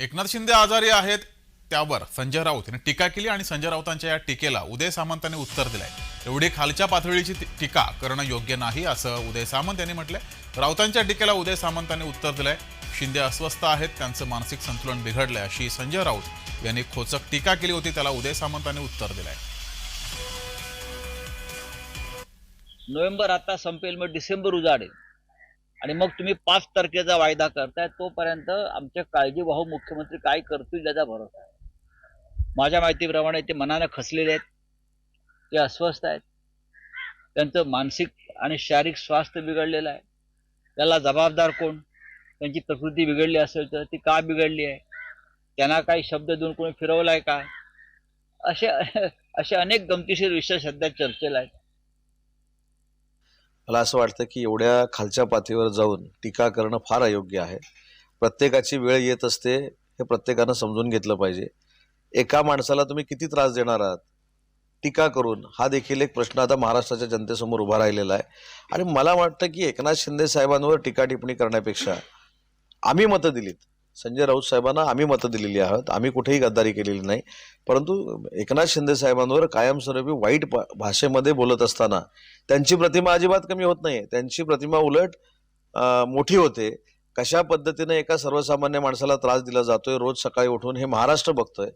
एकनाथ शिंदे आजारी आहेत त्यावर संजय राऊत यांनी टीका केली आणि संजय राऊतांच्या या टीकेला उदय सामंतांनी उत्तर दिलंय. एवढी खालच्या पातळीची टीका करणं योग्य नाही असं उदय सामंत यांनी म्हटलंय. राऊतांच्या टीकेला उदय सामंतांनी उत्तर दिलंय. शिंदे अस्वस्थ आहेत त्यांचं मानसिक संतुलन बिघडलंय अशी संजय राऊत यांनी खोचक टीका केली होती त्याला उदय सामंतांनी उत्तर दिलंय. नोव्हेंबर आता संपेल मग डिसेंबर उजाडेल. आणि मग तुम्ही पाच तारखेचा वायदा करताय तोपर्यंत आमच्या काळजीवाहू मुख्यमंत्री काय करतील त्याचा भरोसा आहे. माझ्या माहितीप्रमाणे ते मनाने खसलेले आहेत ते अस्वस्थ आहेत. त्यांचं मानसिक आणि शारीरिक स्वास्थ्य बिघडलेलं आहे. त्याला जबाबदार कोण? त्यांची प्रकृती बिघडली असेल तर ती का बिघडली आहे? त्यांना काही शब्द देऊन कोणी फिरवला आहे का? असे असे अनेक गमतीशीर विषय सध्या चर्चेला आहेत. मला असं वाटतं की एवढ्या खालच्या पातळीवर जाऊन टीका करणं फार अयोग्य आहे. प्रत्येकाची वेळ येत असते हे प्रत्येकानं समजून घेतलं पाहिजे. एका माणसाला तुम्ही किती त्रास देणार आहात? टीका करून हा देखील एक प्रश्न आता महाराष्ट्राच्या जनतेसमोर उभा राहिलेला आहे. आणि मला वाटतं की एकनाथ शिंदे साहेबांवर टीका टिप्पणी करण्यापेक्षा आम्ही मतं दिलीत. संजय राऊत साहेबांना आम्ही मतं दिलेली आहोत. आम्ही कुठेही गद्दारी केलेली नाही. परंतु एकनाथ शिंदे साहेबांवर कायमस्वरूपी वाईट भाषेमध्ये बोलत असताना त्यांची प्रतिमा अजिबात कमी होत नाही त्यांची प्रतिमा उलट मोठी होते. कशा पद्धतीने एका सर्वसामान्य माणसाला त्रास दिला जातोय रोज सकाळी उठून हे महाराष्ट्र बघतोय.